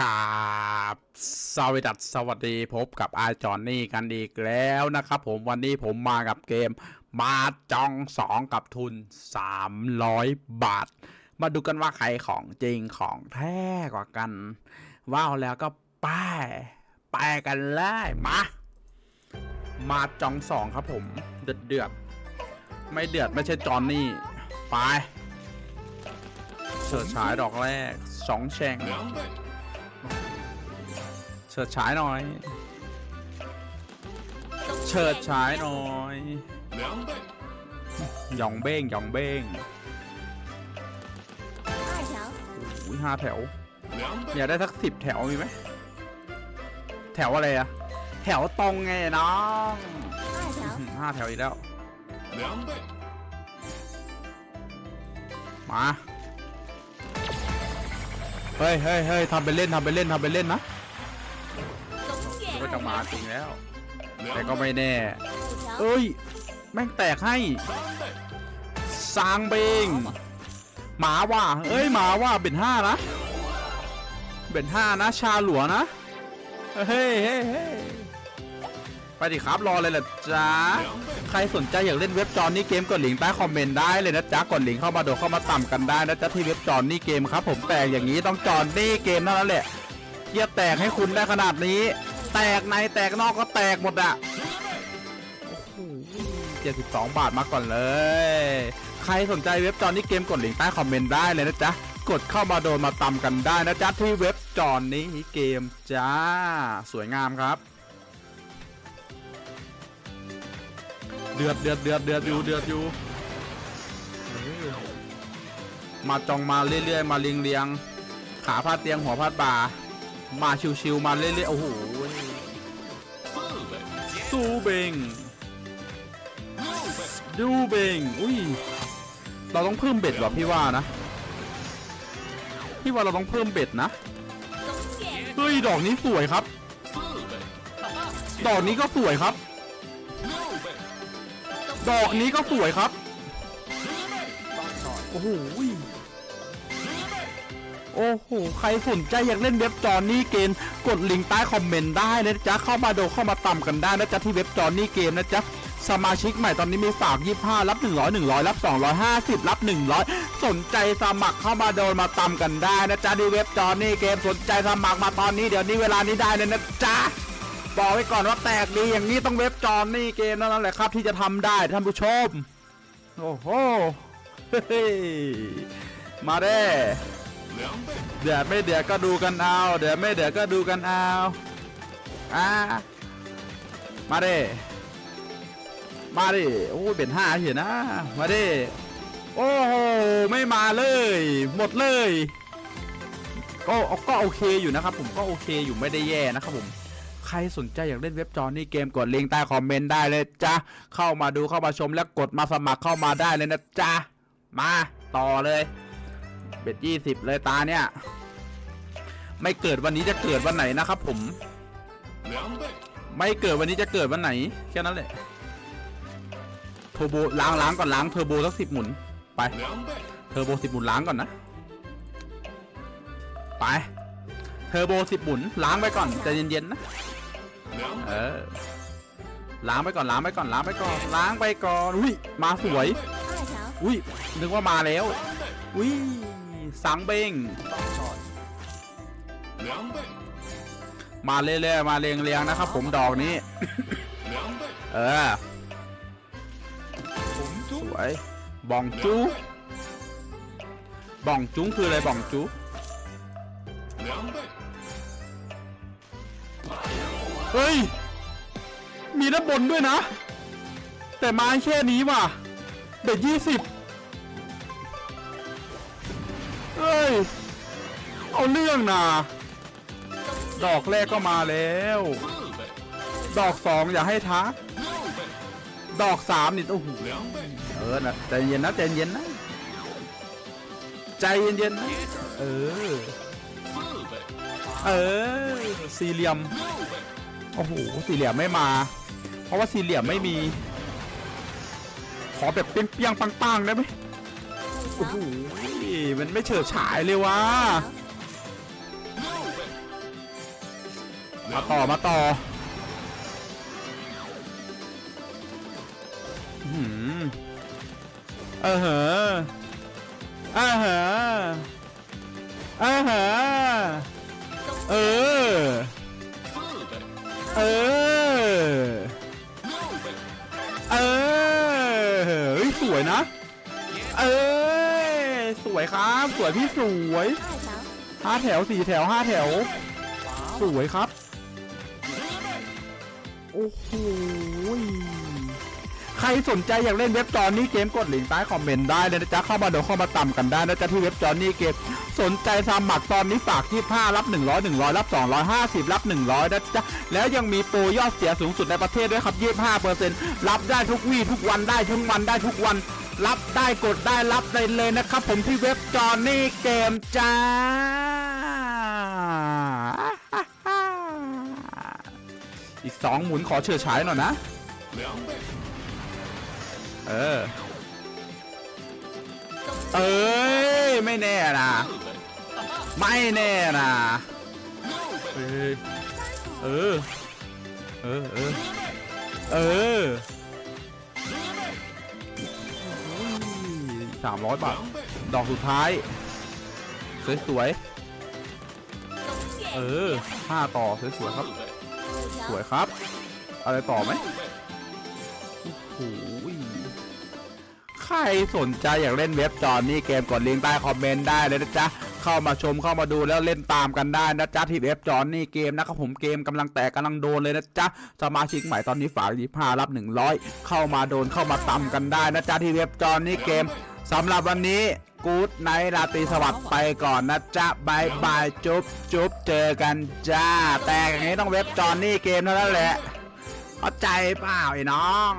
กราบสวัสดีสวัสดีพบกับอาจอนนี่กันอีกแล้วนะครับผมวันนี้ผมมากับเกมมาจองสองกับทุน 300 บาท มาดูกันว่าใครของจริงของแท้กว่ากันว้าวแล้วก็ไป้ายไปกันเลยมา มาจองสองครับผม เดือดเดือดไม่เดือดไม่ใช่จอนนี่ไปเฉิดฉายดอกแรกสองแฉง， ฉิดฉายหน่อย เฉิดฉายหน่อย 两倍， หยองเบ้งหยองเบ้ง 二条， อุ้ยห้าแถว 两 อยา 倍， กได้สักสิบแถวมีไหม แถวอะไรอะแถวตรงไงน้อง 二条， อืมห้าแถวอีกแล้ว 两倍， มา เฮ้ยเฮ้ยเฮ้ยทำไปเล่นทำไปเล่นทำไปเล่นนะ 龙 ก็จะมาจริงแล้ว แต่ก็ไม่แน่ เอ้ย แม่งแตกให้ซางเบง หมาว่าเอ้ยหมาว่าเบ็ดห้านะเบ็ดห้านะ ชาหลัวนะ เฮ้ยเฮ้ยไปดิครับรอเลยแหละจ้าใครสนใจอยากเล่นเว็บจอนนี่เกมกดลิงก์ใต้คอมเมนต์ได้เลยนะจ๊ะกดลิงก์เข้ามาโดดเข้ามาต่ำกันได้นะจ๊ะที่เว็บจอนนี่เกมครับ ผมแตกอย่างนี้ต้องจอนนี่เกมนั่นแหละเยร์แตกให้คุณได้ขนาดนี้ แตกในแตกนอกก็แตกหมดอะเจ็ดสิบสองบาทมาก่อนเลย ใครสนใจเว็บจอนนี่เกมกดลิงก์ใต้คอมเมนต์ได้เลยนะจ๊ะ กดเข้ามาโดนมาตำกันได้นะจ๊ะ ที่เว็บจอนนี้เกมจ้า สวยงามครับ เดือดเดือดเดือดเดือดอยู่เดือดอยู่มาจองมาเรื่อยๆ มาเรียงเรียงขาพาดเตียงหัวพาดบ่า มาชิวๆมาเรื่อยๆ โอ้โห ซูเบงดูเบงอุ้ยเราต้องเพิ่มเบ็ดว่ะพี่ว่านะ พี่ว่าเราต้องเพิ่มเบ็ดนะเฮ้ยดอกนี้สวยครับ ดอกนี้ก็สวยครับ ดอกนี้ก็สวยครับโอ้โห โอ้โห ใครสนใจอยากเล่นเว็บจอนนี่เกม กดลิงก์ใต้คอมเมนต์ได้นะจ๊ะ เข้ามาดูเข้ามาต่ำกันได้นะจ๊ะที่เว็บจอนนี่เกมนะจ๊ะสมาชิกใหม่ตอนนี้มีฝาก 25 รับ 100 100 รับ 250 รับ 100 สนใจสมัครเข้ามาโดนมาตำกันได้นะจ๊ะที่เว็บจอนนี่เกมสนใจสมัครมาตอนนี้เดี๋ยวนี้เวลานี้ได้เลยนะจ๊ะบอกไว้ก่อนว่าแตกดีอย่างนี้ต้องเว็บจอนนี่เกมนั้นแหละครับที่จะทำได้ท่านผู้ชมโอ้โหเฮ้ยมาเด้， เดือดไม่เดือดก็ดูกันเอา เดือดไม่เดือดก็ดูกันเอาอ่ามาดิมาดิโอ้เป็นห้าเห็นนะ มาดิโอ้โห ไม่มาเลย หมดเลย ก็ ก็โอเคอยู่นะครับ ผม ก็โอเคอยู่ไม่ได้แย่นะครับผม ใครสนใจอยากเล่นเว็บจอนี่เกมกดลิงก์ใต้คอมเมนต์ได้เลยจ้ะ เข้ามาดูเข้ามาชมแล้วกดมาสมัครเข้ามาได้เลยนะจ๊ะมาต่อเลย เบ็ดยี่สิบเลยตาเนี่ย ไม่เกิดวันนี้จะเกิดวันไหนนะครับผม ไม่เกิดวันนี้จะเกิดวันไหน แค่นั้นแหละเทอร์โบล้างล้างก่อนล้างเทอร์โบสักสิบหมุน ไป เทอร์โบสิบหมุนล้างก่อนนะ ไป เทอร์โบสิบหมุนล้างไปก่อนจะเย็นๆนะ เออ ล้างไปก่อนล้างไปก่อนล้างไปก่อนล้างไปก่อน อุ้ยมาสวย อุ้ยนึกว่ามาแล้ว อุ้ย สังเบงมาเรื่อยๆมาเรียงๆนะครับ ผมดอกนี้ เออสวยบองจูบองจุ้งคืออะไรบองจูเฮ้ย มีด้านบนด้วยนะ แต่ม้แค่นี้ว่ะเด็ดยี่สิบ ย เอาเรื่องนะดอกแรกก็มาแล้ว ดอกสองอย่าให้ทัก ดอกสามนี่โอ้โหเออนะใจเย็นนะใจเย็นนะใจเย็นๆนะเออ เออ สี่เหลี่ยม โอ้โห สี่เหลี่ยมไม่มา เพราะว่าสี่เหลี่ยมไม่มี ขอแบบเปี้ยงๆปังๆได้ไหม โอ้โหมันไม่เฉิดฉายเลยวะมาต่อมาต่อหืมออเหอเอ่าหอเออเหอเออเออเออเฮ้ยสวยนะ เออ สวยครับ สวยพี่สวย，ห้าแถวสี่แถวห้าแถว สวยครับ โอ้โห ใครสนใจอยากเล่นเว็บจอนนี่เกมกดลิงก์ใต้คอมเมนต์ได้เลยนะจ๊ะเข้ามาเดี๋ยวเข้ามาต่ำกันได้นะจ๊ะที่เว็บจอนนี่เกมสนใจสมัครตอนนี้ฝาก25รับ 100 100 รับ 250 รับ 100นะจ๊ะแล้วยังมีโปรยอดเสียสูงสุดในประเทศด้วยครับ25%รับได้ทุกวี่ทุกวันได้ทุกวันได้ทุกวัน รับได้กดได้รับได้เลยนะครับ ผมที่เว็บจอนนี่เกมจ้าอีกสองหมุนขอเฉิดฉายหน่อยนะ两倍， เออ เอ้ย ไม่แน่นะ ไม่แน่นะเออ เออ เออ เออสามร้อยบาท ดอกสุดท้าย สวยสวยเออห้าต่อ สวยสวยครับ สวยครับ อะไรต่อไหมโอ้โห ใครสนใจอยากเล่นเว็บจอนนี่เกมกดลิงก์ใต้คอมเมนต์ได้เลยนะจ๊ะเข้ามาชมเข้ามาดูแล้วเล่นตามกันได้นะจ๊ะที่เว็บจอนนี่เกมนะครับผมเกมกำลังแตกกำลังโดนเลยนะจ๊ะสมาชิกใหม่ตอนนี้ฝากยี่ห้ารับ 100 เข้ามาโดนเข้ามาตำกันได้นะจ๊ะที่เว็บจอนนี่เกมสำหรับวันนี้กู๊ดไนท์ราตรีสวัสดิ์ไปก่อนนะจ๊ะบายบายจุ๊บจุ๊บเจอกันจ้า แต่อย่างนี้ต้องเว็บจอนนี่เกมเท่านั้นแหละเข้าใจเปล่าไอ้น้อง